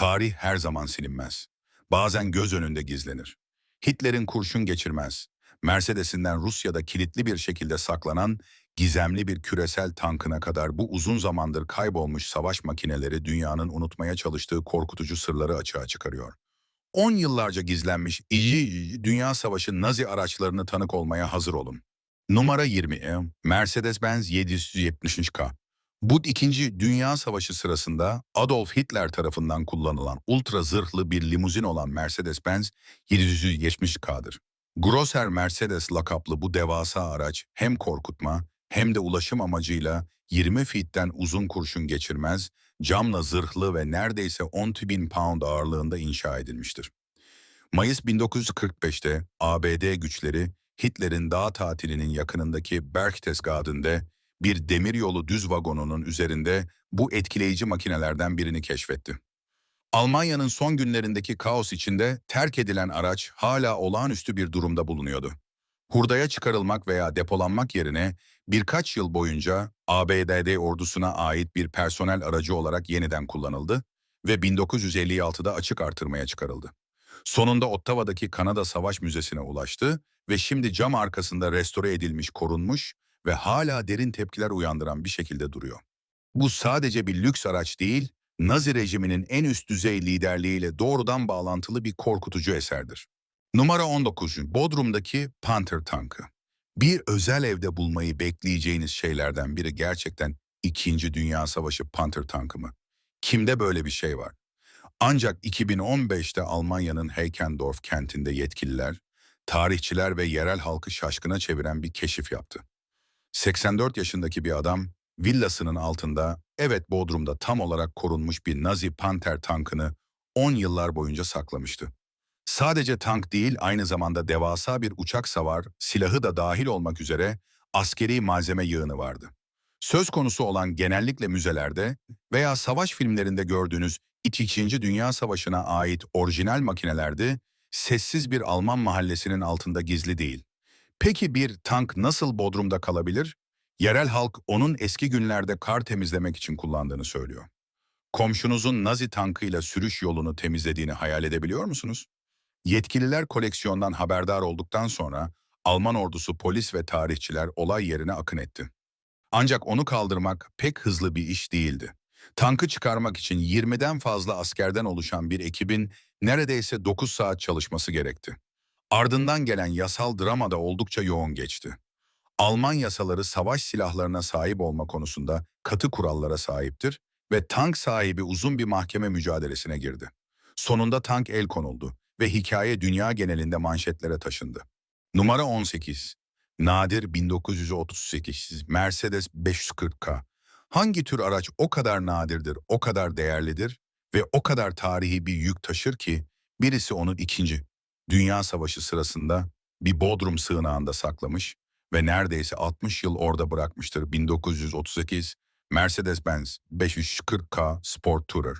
Tarih her zaman silinmez. Bazen göz önünde gizlenir. Hitler'in kurşun geçirmez. Mercedes'inden Rusya'da kilitli bir şekilde saklanan gizemli bir küresel tankına kadar bu uzun zamandır kaybolmuş savaş makineleri dünyanın unutmaya çalıştığı korkutucu sırları açığa çıkarıyor. 10 yıllarca gizlenmiş iyi dünya savaşı Nazi araçlarını tanık olmaya hazır olun. Numara 20 e, Mercedes-Benz 770K. Bu ikinci Dünya Savaşı sırasında Adolf Hitler tarafından kullanılan ultra zırhlı bir limuzin olan Mercedes-Benz 770K'dır. Grosser Mercedes lakaplı bu devasa araç hem korkutma hem de ulaşım amacıyla 20 fitten uzun kurşun geçirmez, camla zırhlı ve neredeyse 10 bin pound ağırlığında inşa edilmiştir. Mayıs 1945'te ABD güçleri Hitler'in dağ tatilinin yakınındaki Berchtesgaden'de bir demiryolu düz vagonunun üzerinde bu etkileyici makinelerden birini keşfetti. Almanya'nın son günlerindeki kaos içinde terk edilen araç hala olağanüstü bir durumda bulunuyordu. Hurdaya çıkarılmak veya depolanmak yerine birkaç yıl boyunca ABD ordusuna ait bir personel aracı olarak yeniden kullanıldı ve 1956'da açık artırmaya çıkarıldı. Sonunda Ottawa'daki Kanada Savaş Müzesi'ne ulaştı ve şimdi cam arkasında restore edilmiş, korunmuş ve hala derin tepkiler uyandıran bir şekilde duruyor. Bu sadece bir lüks araç değil, Nazi rejiminin en üst düzey liderliğiyle doğrudan bağlantılı bir korkutucu eserdir. Numara 19. Bodrum'daki Panther tankı. Bir özel evde bulmayı bekleyeceğiniz şeylerden biri gerçekten İkinci Dünya Savaşı Panther tankı mı? Kimde böyle bir şey var? Ancak 2015'te Almanya'nın Heykendorf kentinde yetkililer, tarihçiler ve yerel halkı şaşkına çeviren bir keşif yaptı. 84 yaşındaki bir adam villasının altında evet Bodrum'da tam olarak korunmuş bir Nazi Panther tankını 10 yıllar boyunca saklamıştı. Sadece tank değil aynı zamanda devasa bir uçak savar, silahı da dahil olmak üzere askeri malzeme yığını vardı. Söz konusu olan genellikle müzelerde veya savaş filmlerinde gördüğünüz İkinci Dünya Savaşı'na ait orijinal makinelerde sessiz bir Alman mahallesinin altında gizli değil. Peki bir tank nasıl Bodrum'da kalabilir? Yerel halk onun eski günlerde kar temizlemek için kullandığını söylüyor. Komşunuzun Nazi tankıyla sürüş yolunu temizlediğini hayal edebiliyor musunuz? Yetkililer koleksiyondan haberdar olduktan sonra Alman ordusu polis ve tarihçiler olay yerine akın etti. Ancak onu kaldırmak pek hızlı bir iş değildi. Tankı çıkarmak için 20'den fazla askerden oluşan bir ekibin neredeyse 9 saat çalışması gerekti. Ardından gelen yasal drama da oldukça yoğun geçti. Alman yasaları savaş silahlarına sahip olma konusunda katı kurallara sahiptir ve tank sahibi uzun bir mahkeme mücadelesine girdi. Sonunda tank el konuldu ve hikaye dünya genelinde manşetlere taşındı. Numara 18. Nadir 1938 Mercedes 540K. Hangi tür araç o kadar nadirdir, o kadar değerlidir ve o kadar tarihi bir yük taşır ki birisi onun ikinci Dünya Savaşı sırasında bir Bodrum sığınağında saklamış ve neredeyse 60 yıl orada bırakmıştır 1938 Mercedes-Benz 540K Sport Tourer.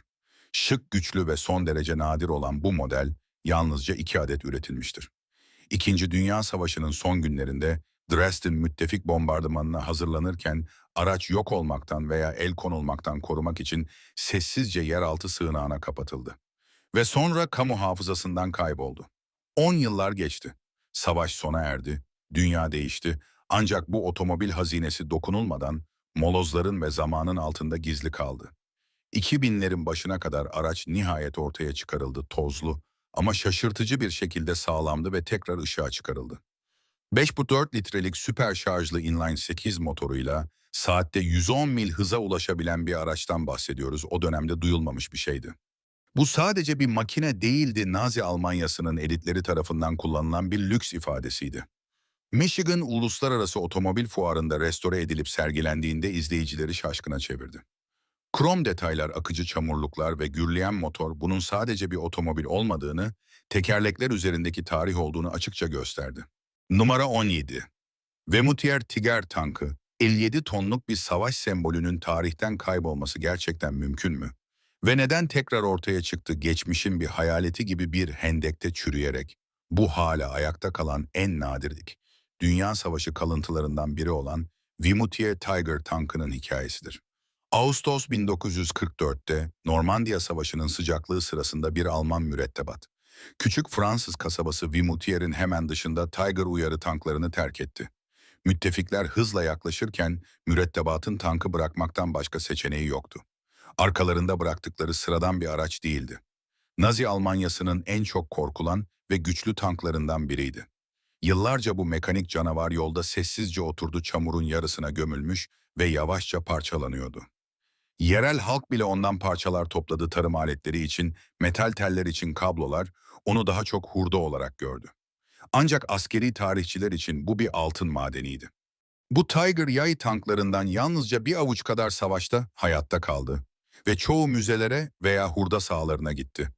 Şık, güçlü ve son derece nadir olan bu model yalnızca iki adet üretilmiştir. İkinci Dünya Savaşı'nın son günlerinde Dresden müttefik bombardımanına hazırlanırken araç yok olmaktan veya el konulmaktan korumak için sessizce yeraltı sığınağına kapatıldı. Ve sonra kamu hafızasından kayboldu. 10 yıllar geçti. Savaş sona erdi, dünya değişti. Ancak bu otomobil hazinesi dokunulmadan molozların ve zamanın altında gizli kaldı. 2000'lerin başına kadar araç nihayet ortaya çıkarıldı tozlu ama şaşırtıcı bir şekilde sağlamdı ve tekrar ışığa çıkarıldı. 5,4 litrelik süper şarjlı inline 8 motoruyla saatte 110 mil hıza ulaşabilen bir araçtan bahsediyoruz. O dönemde duyulmamış bir şeydi. Bu sadece bir makine değildi Nazi Almanyası'nın elitleri tarafından kullanılan bir lüks ifadesiydi. Michigan Uluslararası Otomobil Fuarı'nda restore edilip sergilendiğinde izleyicileri şaşkına çevirdi. Krom detaylar, akıcı çamurluklar ve gürleyen motor bunun sadece bir otomobil olmadığını, tekerlekler üzerindeki tarih olduğunu açıkça gösterdi. Numara 17 Vemutier Tiger tankı, 57 tonluk bir savaş sembolünün tarihten kaybolması gerçekten mümkün mü? Ve neden tekrar ortaya çıktı geçmişin bir hayaleti gibi bir hendekte çürüyerek? Bu hala ayakta kalan en nadirlik. Dünya Savaşı kalıntılarından biri olan Vimutier Tiger tankının hikayesidir. Ağustos 1944'te Normandiya Savaşı'nın sıcaklığı sırasında bir Alman mürettebat. Küçük Fransız kasabası Vimoutier'in hemen dışında Tiger uyarı tanklarını terk etti. Müttefikler hızla yaklaşırken mürettebatın tankı bırakmaktan başka seçeneği yoktu. Arkalarında bıraktıkları sıradan bir araç değildi. Nazi Almanyası'nın en çok korkulan ve güçlü tanklarından biriydi. Yıllarca bu mekanik canavar yolda sessizce oturdu çamurun yarısına gömülmüş ve yavaşça parçalanıyordu. Yerel halk bile ondan parçalar topladı tarım aletleri için, metal teller için kablolar, onu daha çok hurda olarak gördü. Ancak askeri tarihçiler için bu bir altın madeniydi. Bu Tiger yay tanklarından yalnızca bir avuç kadar savaşta hayatta kaldı ve çoğu müzelere veya hurda sahalarına gitti.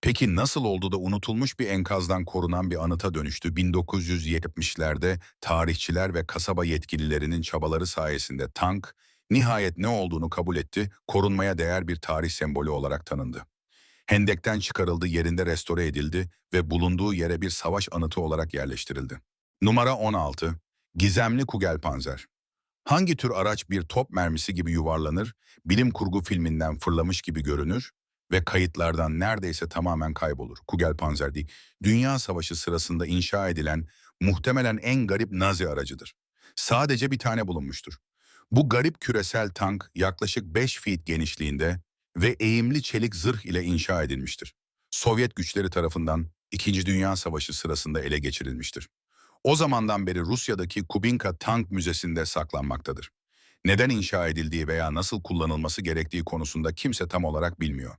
Peki nasıl oldu da unutulmuş bir enkazdan korunan bir anıta dönüştü 1970'lerde tarihçiler ve kasaba yetkililerinin çabaları sayesinde tank nihayet ne olduğunu kabul etti, korunmaya değer bir tarih sembolü olarak tanındı. Hendekten çıkarıldı, yerinde restore edildi ve bulunduğu yere bir savaş anıtı olarak yerleştirildi. Numara 16. Gizemli Kugelpanzer. Hangi tür araç bir top mermisi gibi yuvarlanır, bilim kurgu filminden fırlamış gibi görünür ve kayıtlardan neredeyse tamamen kaybolur? Kugelpanzer değil, Dünya Savaşı sırasında inşa edilen muhtemelen en garip Nazi aracıdır. Sadece bir tane bulunmuştur. Bu garip küresel tank yaklaşık 5 feet genişliğinde ve eğimli çelik zırh ile inşa edilmiştir. Sovyet güçleri tarafından İkinci Dünya Savaşı sırasında ele geçirilmiştir. O zamandan beri Rusya'daki Kubinka Tank Müzesi'nde saklanmaktadır. Neden inşa edildiği veya nasıl kullanılması gerektiği konusunda kimse tam olarak bilmiyor.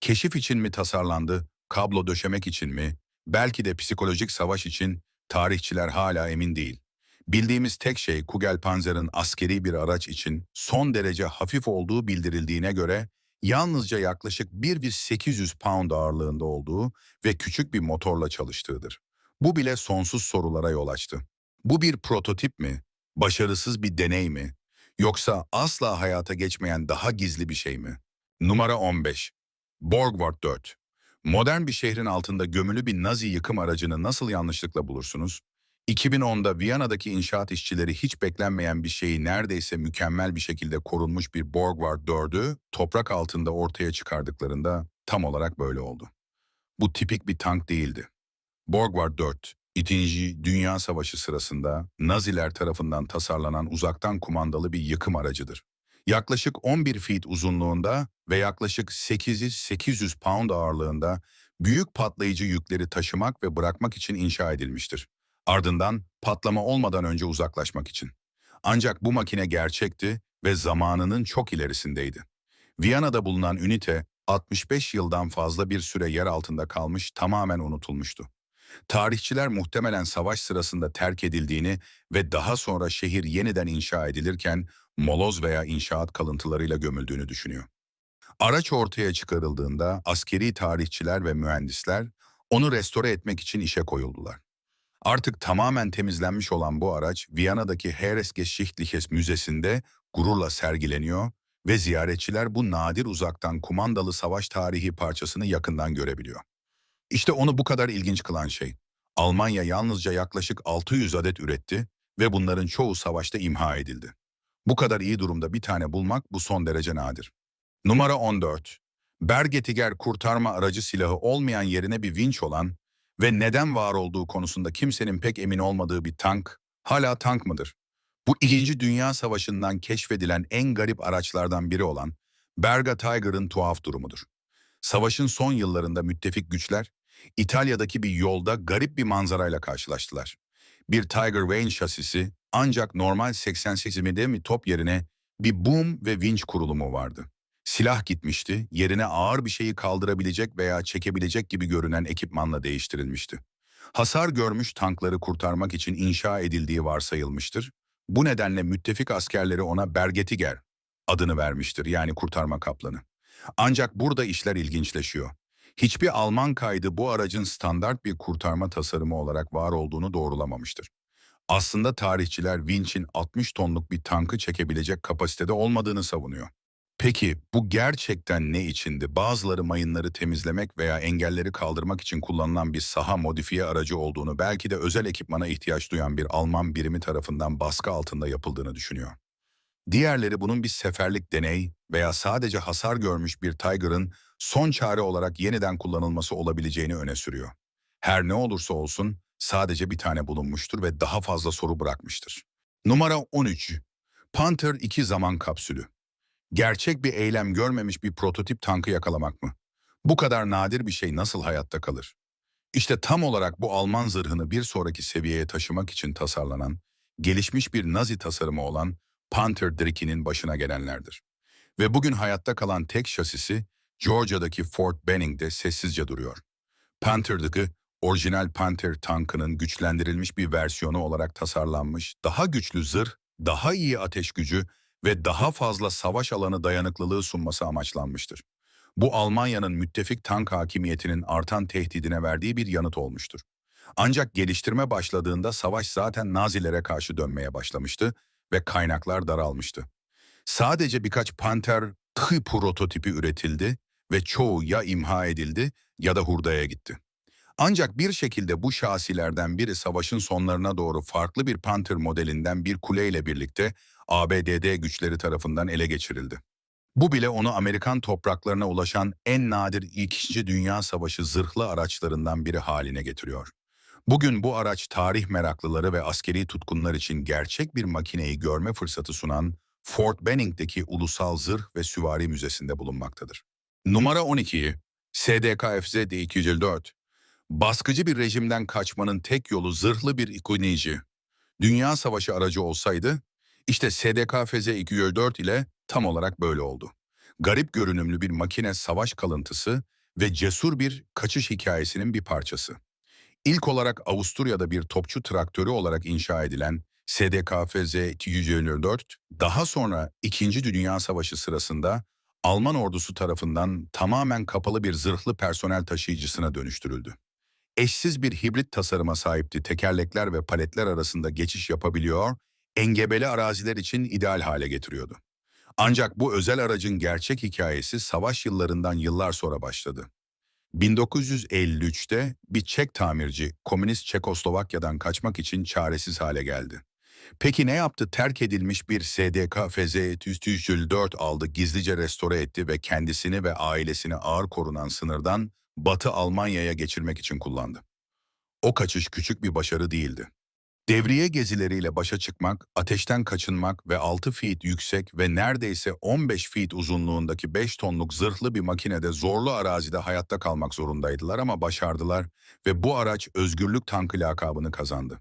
Keşif için mi tasarlandı, kablo döşemek için mi, belki de psikolojik savaş için tarihçiler hala emin değil. Bildiğimiz tek şey Kugelpanzer'ın askeri bir araç için son derece hafif olduğu bildirildiğine göre yalnızca yaklaşık 1.800 pound ağırlığında olduğu ve küçük bir motorla çalıştığıdır. Bu bile sonsuz sorulara yol açtı. Bu bir prototip mi? Başarısız bir deney mi? Yoksa asla hayata geçmeyen daha gizli bir şey mi? Numara 15. Borgward 4. Modern bir şehrin altında gömülü bir Nazi yıkım aracını nasıl yanlışlıkla bulursunuz? 2010'da Viyana'daki inşaat işçileri hiç beklenmeyen bir şeyi neredeyse mükemmel bir şekilde korunmuş bir Borgward 4'ü toprak altında ortaya çıkardıklarında tam olarak böyle oldu. Bu tipik bir tank değildi. Borgward 4, İkinci Dünya Savaşı sırasında Naziler tarafından tasarlanan uzaktan kumandalı bir yıkım aracıdır. Yaklaşık 11 feet uzunluğunda ve yaklaşık 800 pound ağırlığında büyük patlayıcı yükleri taşımak ve bırakmak için inşa edilmiştir. Ardından patlama olmadan önce uzaklaşmak için. Ancak bu makine gerçekti ve zamanının çok ilerisindeydi. Viyana'da bulunan ünite 65 yıldan fazla bir süre yer altında kalmış tamamen unutulmuştu. Tarihçiler muhtemelen savaş sırasında terk edildiğini ve daha sonra şehir yeniden inşa edilirken moloz veya inşaat kalıntılarıyla gömüldüğünü düşünüyor. Araç ortaya çıkarıldığında askeri tarihçiler ve mühendisler onu restore etmek için işe koyuldular. Artık tamamen temizlenmiş olan bu araç Viyana'daki Heeresgeschichtliches Müzesi'nde gururla sergileniyor ve ziyaretçiler bu nadir uzaktan kumandalı savaş tarihi parçasını yakından görebiliyor. İşte onu bu kadar ilginç kılan şey. Almanya yalnızca yaklaşık 600 adet üretti ve bunların çoğu savaşta imha edildi. Bu kadar iyi durumda bir tane bulmak bu son derece nadir. Numara 14. Bergetiger kurtarma aracı silahı olmayan yerine bir vinç olan ve neden var olduğu konusunda kimsenin pek emin olmadığı bir tank, hala tank mıdır? Bu İkinci Dünya Savaşı'ndan keşfedilen en garip araçlardan biri olan Berga Tiger'ın tuhaf durumudur. Savaşın son yıllarında müttefik güçler, İtalya'daki bir yolda garip bir manzarayla karşılaştılar. Bir Tiger Vane şasisi ancak normal 88 mi top yerine bir boom ve vinç kurulumu vardı. Silah gitmişti, yerine ağır bir şeyi kaldırabilecek veya çekebilecek gibi görünen ekipmanla değiştirilmişti. Hasar görmüş tankları kurtarmak için inşa edildiği varsayılmıştır. Bu nedenle müttefik askerleri ona Bergetiger adını vermiştir yani kurtarma kaplanı. Ancak burada işler ilginçleşiyor. Hiçbir Alman kaydı bu aracın standart bir kurtarma tasarımı olarak var olduğunu doğrulamamıştır. Aslında tarihçiler Winch'in 60 tonluk bir tankı çekebilecek kapasitede olmadığını savunuyor. Peki bu gerçekten ne içindi? Bazıları mayınları temizlemek veya engelleri kaldırmak için kullanılan bir saha modifiye aracı olduğunu, belki de özel ekipmana ihtiyaç duyan bir Alman birimi tarafından baskı altında yapıldığını düşünüyor. Diğerleri bunun bir seferlik deney veya sadece hasar görmüş bir Tiger'ın son çare olarak yeniden kullanılması olabileceğini öne sürüyor. Her ne olursa olsun sadece bir tane bulunmuştur ve daha fazla soru bırakmıştır. Numara 13. Panther 2 zaman kapsülü. Gerçek bir eylem görmemiş bir prototip tankı yakalamak mı? Bu kadar nadir bir şey nasıl hayatta kalır? İşte tam olarak bu Alman zırhını bir sonraki seviyeye taşımak için tasarlanan, gelişmiş bir Nazi tasarımı olan Panther Drecky'nin başına gelenlerdir. Ve bugün hayatta kalan tek şasisi Georgia'daki Fort Benning'de sessizce duruyor. Panther'daki orijinal Panther tankının güçlendirilmiş bir versiyonu olarak tasarlanmış, daha güçlü zırh, daha iyi ateş gücü ve daha fazla savaş alanı dayanıklılığı sunması amaçlanmıştır. Bu Almanya'nın müttefik tank hakimiyetinin artan tehdidine verdiği bir yanıt olmuştur. Ancak geliştirme başladığında savaş zaten Nazilere karşı dönmeye başlamıştı ve kaynaklar daralmıştı. Sadece birkaç Panther Tı prototipi üretildi ve çoğu ya imha edildi ya da hurdaya gitti. Ancak bir şekilde bu şasilerden biri savaşın sonlarına doğru farklı bir Panther modelinden bir kuleyle birlikte ABD'de güçleri tarafından ele geçirildi. Bu bile onu Amerikan topraklarına ulaşan en nadir İkinci Dünya Savaşı zırhlı araçlarından biri haline getiriyor. Bugün bu araç tarih meraklıları ve askeri tutkunlar için gerçek bir makineyi görme fırsatı sunan Fort Benning'deki Ulusal Zırh ve Süvari Müzesi'nde bulunmaktadır. Numara 12. SDKFZ D254 Baskıcı bir rejimden kaçmanın tek yolu zırhlı bir ikonici. Dünya Savaşı aracı olsaydı, işte SDKFZ 204 ile tam olarak böyle oldu. Garip görünümlü bir makine savaş kalıntısı ve cesur bir kaçış hikayesinin bir parçası. İlk olarak Avusturya'da bir topçu traktörü olarak inşa edilen SDKFZ 224, daha sonra İkinci Dünya Savaşı sırasında Alman ordusu tarafından tamamen kapalı bir zırhlı personel taşıyıcısına dönüştürüldü. Eşsiz bir hibrit tasarıma sahipti. Tekerlekler ve paletler arasında geçiş yapabiliyor, engebeli araziler için ideal hale getiriyordu. Ancak bu özel aracın gerçek hikayesi savaş yıllarından yıllar sonra başladı. 1953'te bir Çek tamirci komünist Çekoslovakya'dan kaçmak için çaresiz hale geldi. Peki ne yaptı? Terk edilmiş bir SDK FZ 204 aldı, gizlice restore etti ve kendisini ve ailesini ağır korunan sınırdan Batı Almanya'ya geçirmek için kullandı. O kaçış küçük bir başarı değildi. Devriye gezileriyle başa çıkmak, ateşten kaçınmak ve 6 feet yüksek ve neredeyse 15 feet uzunluğundaki 5 tonluk zırhlı bir makinede zorlu arazide hayatta kalmak zorundaydılar ama başardılar ve bu araç özgürlük tankı lakabını kazandı.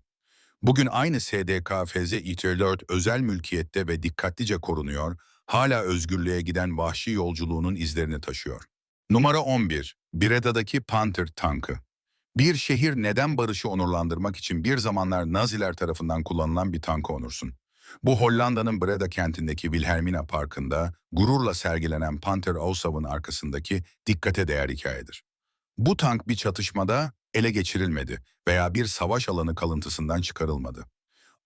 Bugün aynı SDK FZ İT-4 özel mülkiyette ve dikkatlice korunuyor, hala özgürlüğe giden vahşi yolculuğunun izlerini taşıyor. Numara 11. Breda'daki Panther tankı. Bir şehir neden barışı onurlandırmak için bir zamanlar Naziler tarafından kullanılan bir tankı onursun? Bu Hollanda'nın Breda kentindeki Wilhelmina Parkı'nda gururla sergilenen Panther Ausav'ın arkasındaki dikkate değer hikayedir. Bu tank bir çatışmada ele geçirilmedi veya bir savaş alanı kalıntısından çıkarılmadı.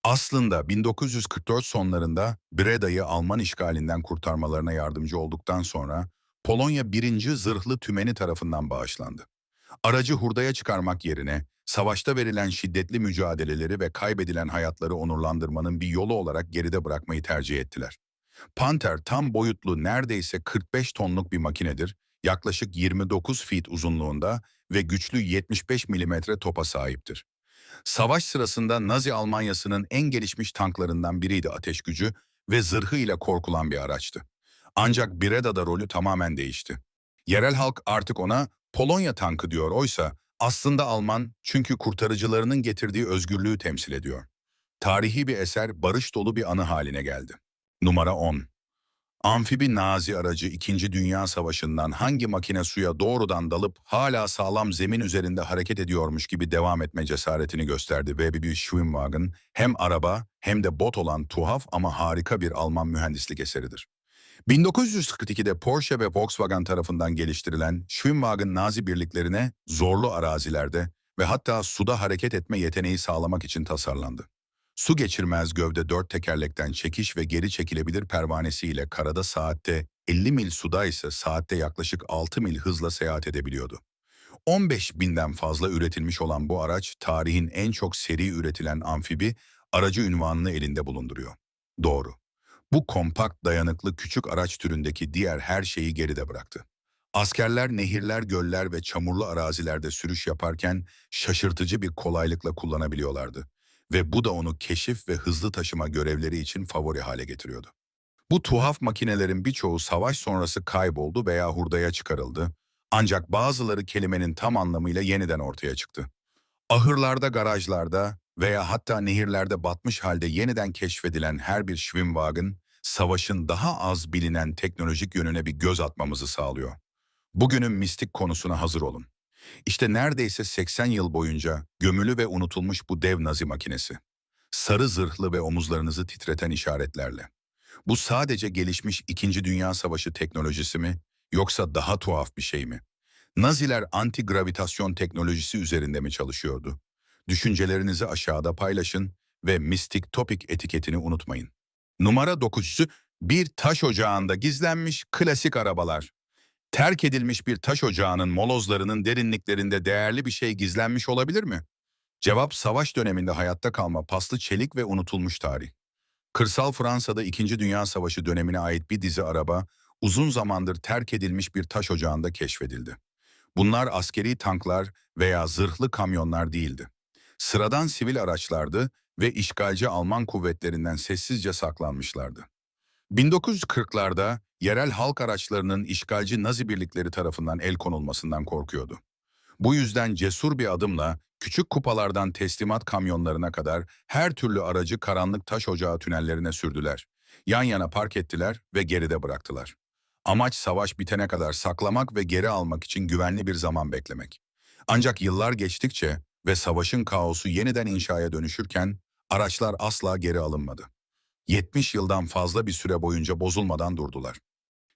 Aslında 1944 sonlarında Breda'yı Alman işgalinden kurtarmalarına yardımcı olduktan sonra Polonya 1. Zırhlı Tümeni tarafından bağışlandı. Aracı hurdaya çıkarmak yerine savaşta verilen şiddetli mücadeleleri ve kaybedilen hayatları onurlandırmanın bir yolu olarak geride bırakmayı tercih ettiler. Panther tam boyutlu neredeyse 45 tonluk bir makinedir, yaklaşık 29 feet uzunluğunda ve güçlü 75 milimetre topa sahiptir. Savaş sırasında Nazi Almanyası'nın en gelişmiş tanklarından biriydi ateş gücü ve zırhı ile korkulan bir araçtı. Ancak Breda'da rolü tamamen değişti. Yerel halk artık ona Polonya tankı diyor oysa aslında Alman çünkü kurtarıcılarının getirdiği özgürlüğü temsil ediyor. Tarihi bir eser barış dolu bir anı haline geldi. Numara 10 Amfibi Nazi aracı 2. Dünya Savaşı'ndan hangi makine suya doğrudan dalıp hala sağlam zemin üzerinde hareket ediyormuş gibi devam etme cesaretini gösterdi ve bir Schwimmwagen hem araba hem de bot olan tuhaf ama harika bir Alman mühendislik eseridir. 1942'de Porsche ve Volkswagen tarafından geliştirilen Schwimmwagen Nazi birliklerine zorlu arazilerde ve hatta suda hareket etme yeteneği sağlamak için tasarlandı. Su geçirmez gövde dört tekerlekten çekiş ve geri çekilebilir pervanesiyle karada saatte 50 mil suda ise saatte yaklaşık 6 mil hızla seyahat edebiliyordu. 15 binden fazla üretilmiş olan bu araç tarihin en çok seri üretilen amfibi aracı ünvanını elinde bulunduruyor. Doğru. Bu kompakt, dayanıklı küçük araç türündeki diğer her şeyi geride bıraktı. Askerler nehirler, göller ve çamurlu arazilerde sürüş yaparken şaşırtıcı bir kolaylıkla kullanabiliyorlardı. Ve bu da onu keşif ve hızlı taşıma görevleri için favori hale getiriyordu. Bu tuhaf makinelerin birçoğu savaş sonrası kayboldu veya hurdaya çıkarıldı. Ancak bazıları kelimenin tam anlamıyla yeniden ortaya çıktı. Ahırlarda, garajlarda veya hatta nehirlerde batmış halde yeniden keşfedilen her bir Schwimmwagen, savaşın daha az bilinen teknolojik yönüne bir göz atmamızı sağlıyor. Bugünün mistik konusuna hazır olun. İşte neredeyse 80 yıl boyunca gömülü ve unutulmuş bu dev nazi makinesi. Sarı zırhlı ve omuzlarınızı titreten işaretlerle. Bu sadece gelişmiş İkinci Dünya Savaşı teknolojisi mi, yoksa daha tuhaf bir şey mi? Naziler anti-gravitasyon teknolojisi üzerinde mi çalışıyordu? Düşüncelerinizi aşağıda paylaşın ve Mystic Topic etiketini unutmayın. Numara 9'u bir taş ocağında gizlenmiş klasik arabalar. Terk edilmiş bir taş ocağının molozlarının derinliklerinde değerli bir şey gizlenmiş olabilir mi? Cevap savaş döneminde hayatta kalma paslı çelik ve unutulmuş tarih. Kırsal Fransa'da 2. Dünya Savaşı dönemine ait bir dizi araba uzun zamandır terk edilmiş bir taş ocağında keşfedildi. Bunlar askeri tanklar veya zırhlı kamyonlar değildi. Sıradan sivil araçlardı ve işgalci Alman kuvvetlerinden sessizce saklanmışlardı. 1940'larda yerel halk araçlarının işgalci Nazi birlikleri tarafından el konulmasından korkuyordu. Bu yüzden cesur bir adımla küçük kupalardan teslimat kamyonlarına kadar her türlü aracı karanlık taş ocağı tünellerine sürdüler. Yan yana park ettiler ve geride bıraktılar. Amaç savaş bitene kadar saklamak ve geri almak için güvenli bir zaman beklemek. Ancak yıllar geçtikçe ve savaşın kaosu yeniden inşaya dönüşürken araçlar asla geri alınmadı. 70 yıldan fazla bir süre boyunca bozulmadan durdular.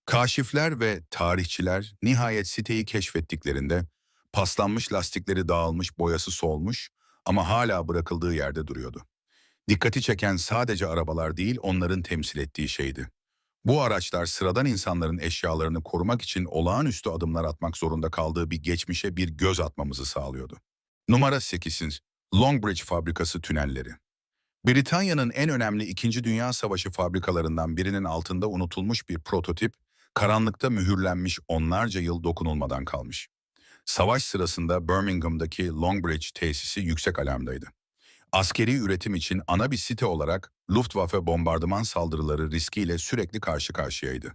Kaşifler ve tarihçiler nihayet siteyi keşfettiklerinde paslanmış lastikleri dağılmış, boyası solmuş ama hala bırakıldığı yerde duruyordu. Dikkati çeken sadece arabalar değil, onların temsil ettiği şeydi. Bu araçlar sıradan insanların eşyalarını korumak için olağanüstü adımlar atmak zorunda kaldığı bir geçmişe bir göz atmamızı sağlıyordu. Numara 8. Longbridge Fabrikası Tünelleri Britanya'nın en önemli İkinci Dünya Savaşı fabrikalarından birinin altında unutulmuş bir prototip, karanlıkta mühürlenmiş onlarca yıl dokunulmadan kalmış. Savaş sırasında Birmingham'daki Longbridge tesisi yüksek alarmdaydı. Askeri üretim için ana bir site olarak Luftwaffe bombardıman saldırıları riskiyle sürekli karşı karşıyaydı.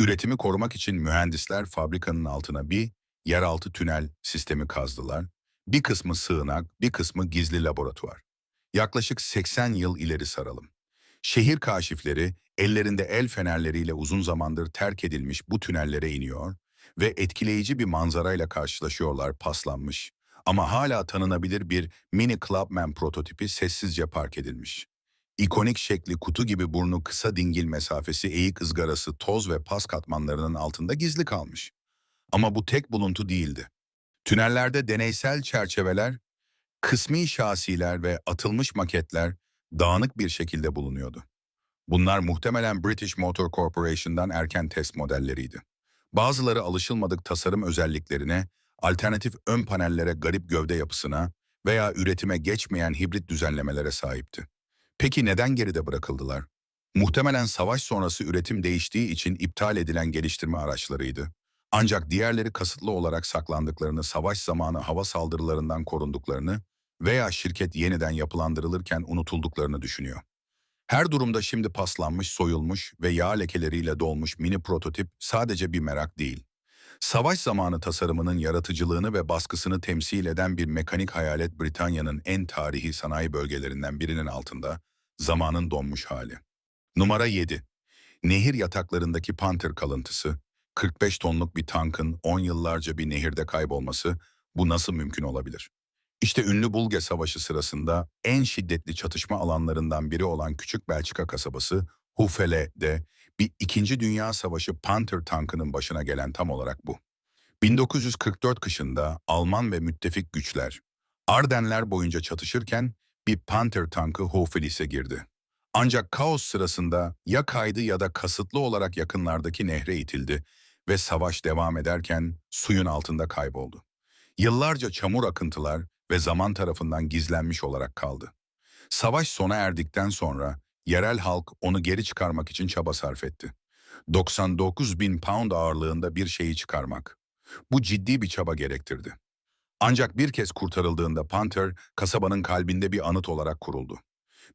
Üretimi korumak için mühendisler fabrikanın altına bir yeraltı tünel sistemi kazdılar. Bir kısmı sığınak, bir kısmı gizli laboratuvar. Yaklaşık 80 yıl ileri saralım. Şehir kaşifleri ellerinde el fenerleriyle uzun zamandır terk edilmiş bu tünellere iniyor ve etkileyici bir manzarayla karşılaşıyorlar paslanmış. Ama hala tanınabilir bir mini Clubman prototipi sessizce park edilmiş. İkonik şekli kutu gibi burnu kısa dingil mesafesi eğik ızgarası toz ve pas katmanlarının altında gizli kalmış. Ama bu tek buluntu değildi. Tünellerde deneysel çerçeveler, kısmi şasiler ve atılmış maketler dağınık bir şekilde bulunuyordu. Bunlar muhtemelen British Motor Corporation'dan erken test modelleriydi. Bazıları alışılmadık tasarım özelliklerine, alternatif ön panellere garip gövde yapısına veya üretime geçmeyen hibrit düzenlemelere sahipti. Peki neden geride bırakıldılar? Muhtemelen savaş sonrası üretim değiştiği için iptal edilen geliştirme araçlarıydı. Ancak diğerleri kasıtlı olarak saklandıklarını, savaş zamanı hava saldırılarından korunduklarını veya şirket yeniden yapılandırılırken unutulduklarını düşünüyor. Her durumda şimdi paslanmış, soyulmuş ve yağ lekeleriyle dolmuş mini prototip sadece bir merak değil. Savaş zamanı tasarımının yaratıcılığını ve baskısını temsil eden bir mekanik hayalet Britanya'nın en tarihi sanayi bölgelerinden birinin altında zamanın donmuş hali. Numara 7. Nehir yataklarındaki Panther kalıntısı, 45 tonluk bir tankın 10 yıllarca bir nehirde kaybolması bu nasıl mümkün olabilir? İşte ünlü Bulge Savaşı sırasında en şiddetli çatışma alanlarından biri olan küçük Belçika kasabası Hufele'de bir İkinci Dünya Savaşı Panther tankının başına gelen tam olarak bu. 1944 kışında Alman ve müttefik güçler Ardenler boyunca çatışırken bir Panther tankı Hofelis'e girdi. Ancak kaos sırasında ya kaydı ya da kasıtlı olarak yakınlardaki nehre itildi ve savaş devam ederken suyun altında kayboldu. Yıllarca çamur akıntılar ve zaman tarafından gizlenmiş olarak kaldı. Savaş sona erdikten sonra yerel halk onu geri çıkarmak için çaba sarf etti. 99 bin pound ağırlığında bir şeyi çıkarmak. Bu ciddi bir çaba gerektirdi. Ancak bir kez kurtarıldığında Panther, kasabanın kalbinde bir anıt olarak kuruldu.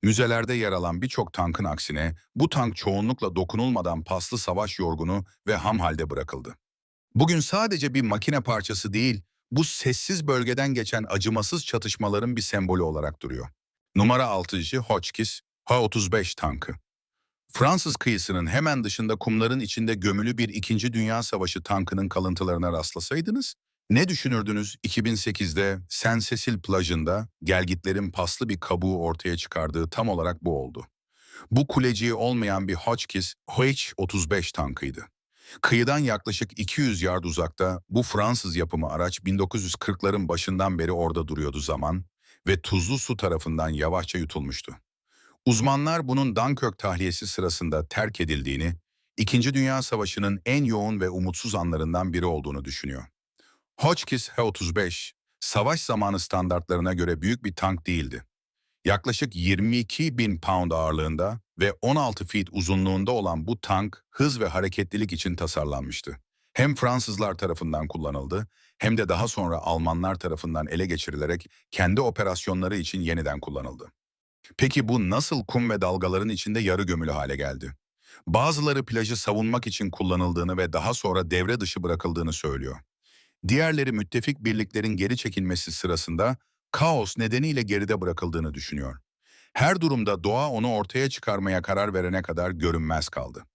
Müzelerde yer alan birçok tankın aksine bu tank çoğunlukla dokunulmadan paslı savaş yorgunu ve ham halde bırakıldı. Bugün sadece bir makine parçası değil, bu sessiz bölgeden geçen acımasız çatışmaların bir sembolü olarak duruyor. Numara 6. Hotchkiss H-35 tankı. Fransız kıyısının hemen dışında kumların içinde gömülü bir İkinci Dünya Savaşı tankının kalıntılarına rastlasaydınız, ne düşünürdünüz 2008'de Saint Cecil plajında gelgitlerin paslı bir kabuğu ortaya çıkardığı tam olarak bu oldu. Bu kuleciği olmayan bir Hotchkiss H-35 tankıydı. Kıyıdan yaklaşık 200 yard uzakta bu Fransız yapımı araç 1940'ların başından beri orada duruyordu zaman ve tuzlu su tarafından yavaşça yutulmuştu. Uzmanlar bunun Dunkirk tahliyesi sırasında terk edildiğini, İkinci Dünya Savaşı'nın en yoğun ve umutsuz anlarından biri olduğunu düşünüyor. Hotchkiss H-35, savaş zamanı standartlarına göre büyük bir tank değildi. Yaklaşık 22 bin pound ağırlığında ve 16 feet uzunluğunda olan bu tank hız ve hareketlilik için tasarlanmıştı. Hem Fransızlar tarafından kullanıldı hem de daha sonra Almanlar tarafından ele geçirilerek kendi operasyonları için yeniden kullanıldı. Peki bu nasıl kum ve dalgaların içinde yarı gömülü hale geldi? Bazıları plajı savunmak için kullanıldığını ve daha sonra devre dışı bırakıldığını söylüyor. Diğerleri müttefik birliklerin geri çekilmesi sırasında kaos nedeniyle geride bırakıldığını düşünüyor. Her durumda doğa onu ortaya çıkarmaya karar verene kadar görünmez kaldı.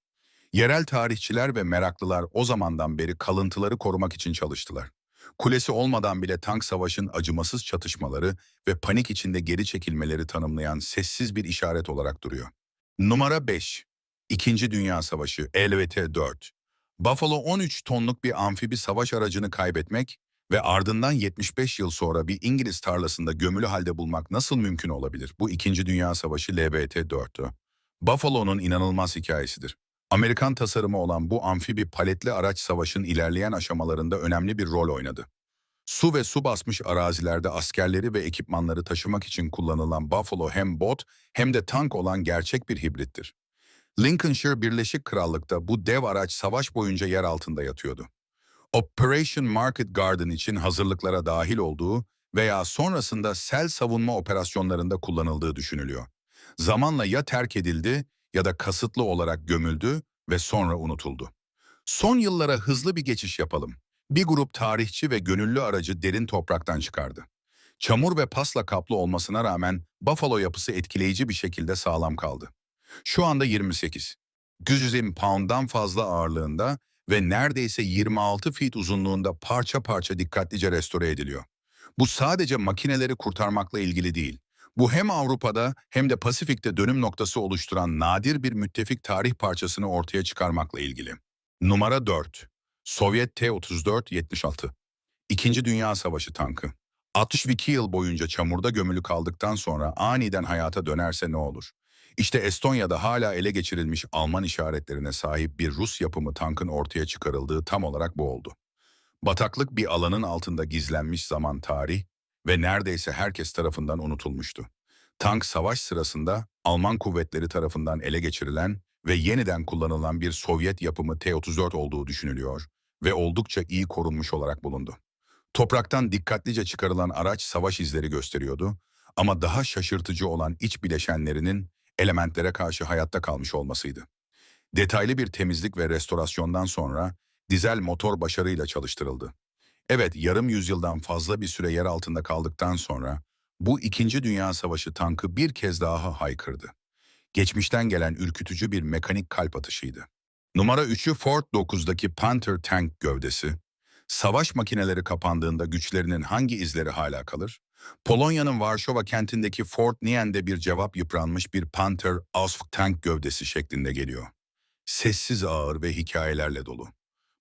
Yerel tarihçiler ve meraklılar o zamandan beri kalıntıları korumak için çalıştılar. Kulesi olmadan bile tank savaşın acımasız çatışmaları ve panik içinde geri çekilmeleri tanımlayan sessiz bir işaret olarak duruyor. Numara 5. İkinci Dünya Savaşı LVT-4 Buffalo 13 tonluk bir amfibi savaş aracını kaybetmek ve ardından 75 yıl sonra bir İngiliz tarlasında gömülü halde bulmak nasıl mümkün olabilir? Bu İkinci Dünya Savaşı LBT-4'tü. Buffalo'nun inanılmaz hikayesidir. Amerikan tasarımı olan bu amfibi paletli araç savaşın ilerleyen aşamalarında önemli bir rol oynadı. Su ve su basmış arazilerde askerleri ve ekipmanları taşımak için kullanılan Buffalo hem bot hem de tank olan gerçek bir hibrittir. Lincolnshire Birleşik Krallık'ta bu dev araç savaş boyunca yer altında yatıyordu. Operation Market Garden için hazırlıklara dahil olduğu veya sonrasında sel savunma operasyonlarında kullanıldığı düşünülüyor. Zamanla ya terk edildi ya da kasıtlı olarak gömüldü ve sonra unutuldu. Son yıllara hızlı bir geçiş yapalım. Bir grup tarihçi ve gönüllü aracı derin topraktan çıkardı. Çamur ve pasla kaplı olmasına rağmen Buffalo yapısı etkileyici bir şekilde sağlam kaldı. Şu anda 28. 100 pound'dan fazla ağırlığında ve neredeyse 26 feet uzunluğunda parça parça dikkatlice restore ediliyor. Bu sadece makineleri kurtarmakla ilgili değil. Bu hem Avrupa'da hem de Pasifik'te dönüm noktası oluşturan nadir bir müttefik tarih parçasını ortaya çıkarmakla ilgili. Numara 4. Sovyet T-34-76 İkinci Dünya Savaşı tankı. 62 yıl boyunca çamurda gömülü kaldıktan sonra aniden hayata dönerse ne olur? İşte Estonya'da hala ele geçirilmiş Alman işaretlerine sahip bir Rus yapımı tankın ortaya çıkarıldığı tam olarak bu oldu. Bataklık bir alanın altında gizlenmiş zaman tarih ve neredeyse herkes tarafından unutulmuştu. Tank savaş sırasında Alman kuvvetleri tarafından ele geçirilen ve yeniden kullanılan bir Sovyet yapımı T-34 olduğu düşünülüyor ve oldukça iyi korunmuş olarak bulundu. Topraktan dikkatlice çıkarılan araç savaş izleri gösteriyordu ama daha şaşırtıcı olan iç bileşenlerinin elementlere karşı hayatta kalmış olmasıydı. Detaylı bir temizlik ve restorasyondan sonra dizel motor başarıyla çalıştırıldı. Evet, yarım yüzyıldan fazla bir süre yer altında kaldıktan sonra bu İkinci Dünya Savaşı tankı bir kez daha haykırdı. Geçmişten gelen ürkütücü bir mekanik kalp atışıydı. Numara 3'ü Ford 9'daki Panther tank gövdesi. Savaş makineleri kapandığında güçlerinin hangi izleri hala kalır? Polonya'nın Varşova kentindeki Fort Nien'de bir cevap yıpranmış bir Panther Ausf tank gövdesi şeklinde geliyor. Sessiz ağır ve hikayelerle dolu.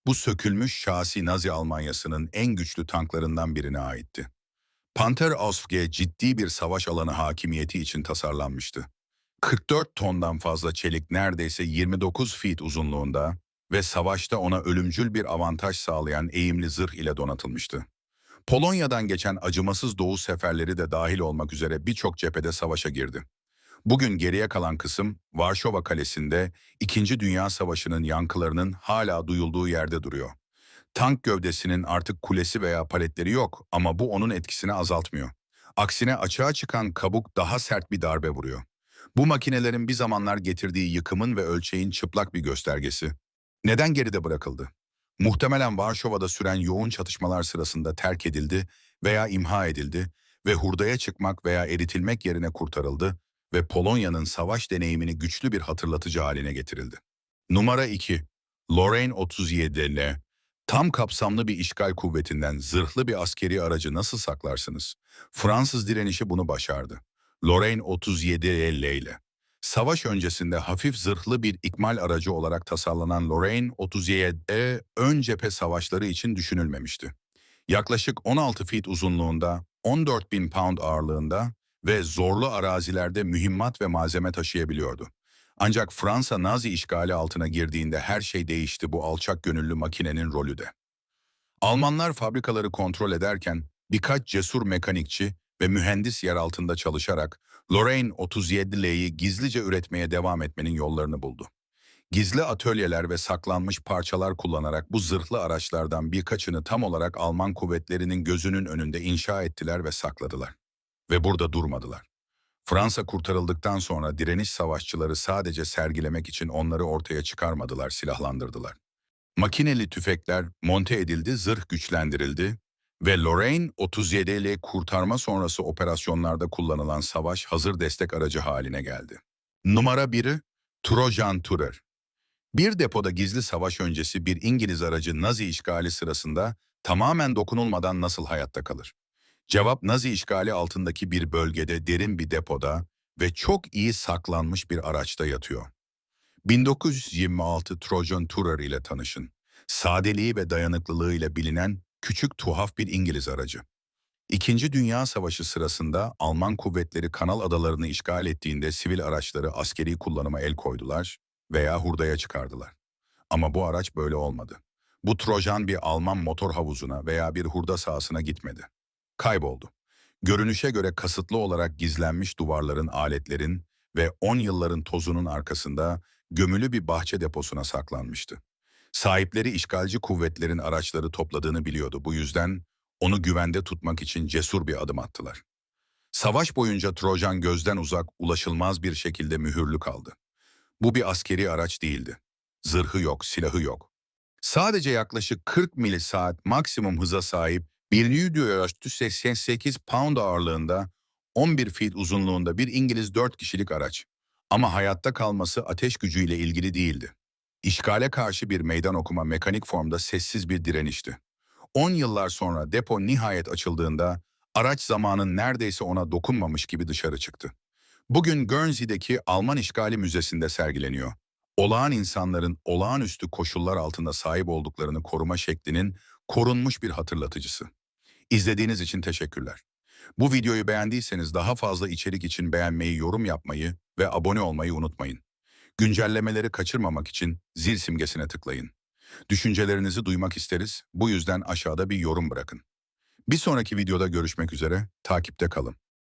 Bu sökülmüş şasi Nazi Almanyası'nın en güçlü tanklarından birine aitti. Panther Ausf'e ciddi bir savaş alanı hakimiyeti için tasarlanmıştı. 44 tondan fazla çelik neredeyse 29 feet uzunluğunda ve savaşta ona ölümcül bir avantaj sağlayan eğimli zırh ile donatılmıştı. Polonya'dan geçen acımasız doğu seferleri de dahil olmak üzere birçok cephede savaşa girdi. Bugün geriye kalan kısım Varşova Kalesi'nde İkinci Dünya Savaşı'nın yankılarının hala duyulduğu yerde duruyor. Tank gövdesinin artık kulesi veya paletleri yok ama bu onun etkisini azaltmıyor. Aksine açığa çıkan kabuk daha sert bir darbe vuruyor. Bu makinelerin bir zamanlar getirdiği yıkımın ve ölçeğin çıplak bir göstergesi. Neden geride bırakıldı? Muhtemelen Varşova'da süren yoğun çatışmalar sırasında terk edildi veya imha edildi ve hurdaya çıkmak veya eritilmek yerine kurtarıldı ve Polonya'nın savaş deneyimini güçlü bir hatırlatıcı haline getirildi. Numara 2. Lorraine 37L Tam kapsamlı bir işgal kuvvetinden zırhlı bir askeri aracı nasıl saklarsınız? Fransız direnişi bunu başardı. Lorraine 37L ile. Savaş öncesinde hafif zırhlı bir ikmal aracı olarak tasarlanan Lorraine 37 ön cephe savaşları için düşünülmemişti. Yaklaşık 16 feet uzunluğunda, 14 bin pound ağırlığında ve zorlu arazilerde mühimmat ve malzeme taşıyabiliyordu. Ancak Fransa Nazi işgali altına girdiğinde her şey değişti bu alçak gönüllü makinenin rolü de. Almanlar fabrikaları kontrol ederken birkaç cesur mekanikçi ve mühendis yer altında çalışarak Lorraine 37L'yi gizlice üretmeye devam etmenin yollarını buldu. Gizli atölyeler ve saklanmış parçalar kullanarak bu zırhlı araçlardan birkaçını tam olarak Alman kuvvetlerinin gözünün önünde inşa ettiler ve sakladılar. Ve burada durmadılar. Fransa kurtarıldıktan sonra direniş savaşçıları sadece sergilemek için onları ortaya çıkarmadılar, silahlandırdılar. Makineli tüfekler monte edildi, zırh güçlendirildi ve Lorraine 37 ile kurtarma sonrası operasyonlarda kullanılan savaş hazır destek aracı haline geldi. Numara 1'i Trojan Tourer. Bir depoda gizli savaş öncesi bir İngiliz aracı Nazi işgali sırasında tamamen dokunulmadan nasıl hayatta kalır? Cevap Nazi işgali altındaki bir bölgede derin bir depoda ve çok iyi saklanmış bir araçta yatıyor. 1926 Trojan Tourer ile tanışın. Sadeliği ve dayanıklılığıyla bilinen küçük tuhaf bir İngiliz aracı. İkinci Dünya Savaşı sırasında Alman kuvvetleri Kanal Adalarını işgal ettiğinde sivil araçları askeri kullanıma el koydular veya hurdaya çıkardılar. Ama bu araç böyle olmadı. Bu Trojan bir Alman motor havuzuna veya bir hurda sahasına gitmedi. Kayboldu. Görünüşe göre kasıtlı olarak gizlenmiş duvarların, aletlerin ve 10 yılların tozunun arkasında gömülü bir bahçe deposuna saklanmıştı. Sahipleri işgalci kuvvetlerin araçları topladığını biliyordu. Bu yüzden onu güvende tutmak için cesur bir adım attılar. Savaş boyunca Trojan gözden uzak, ulaşılmaz bir şekilde mühürlü kaldı. Bu bir askeri araç değildi. Zırhı yok, silahı yok. Sadece yaklaşık 40 milisaat maksimum hıza sahip 188 pound ağırlığında 11 feet uzunluğunda bir İngiliz 4 kişilik araç. Ama hayatta kalması ateş gücüyle ilgili değildi. İşgale karşı bir meydan okuma mekanik formda sessiz bir direnişti. 10 yıllar sonra depo nihayet açıldığında araç zamanın neredeyse ona dokunmamış gibi dışarı çıktı. Bugün Guernsey'deki Alman İşgali Müzesi'nde sergileniyor. Olağan insanların olağanüstü koşullar altında sahip olduklarını koruma şeklinin korunmuş bir hatırlatıcısı. İzlediğiniz için teşekkürler. Bu videoyu beğendiyseniz daha fazla içerik için beğenmeyi, yorum yapmayı ve abone olmayı unutmayın. Güncellemeleri kaçırmamak için zil simgesine tıklayın. Düşüncelerinizi duymak isteriz, bu yüzden aşağıda bir yorum bırakın. Bir sonraki videoda görüşmek üzere, takipte kalın.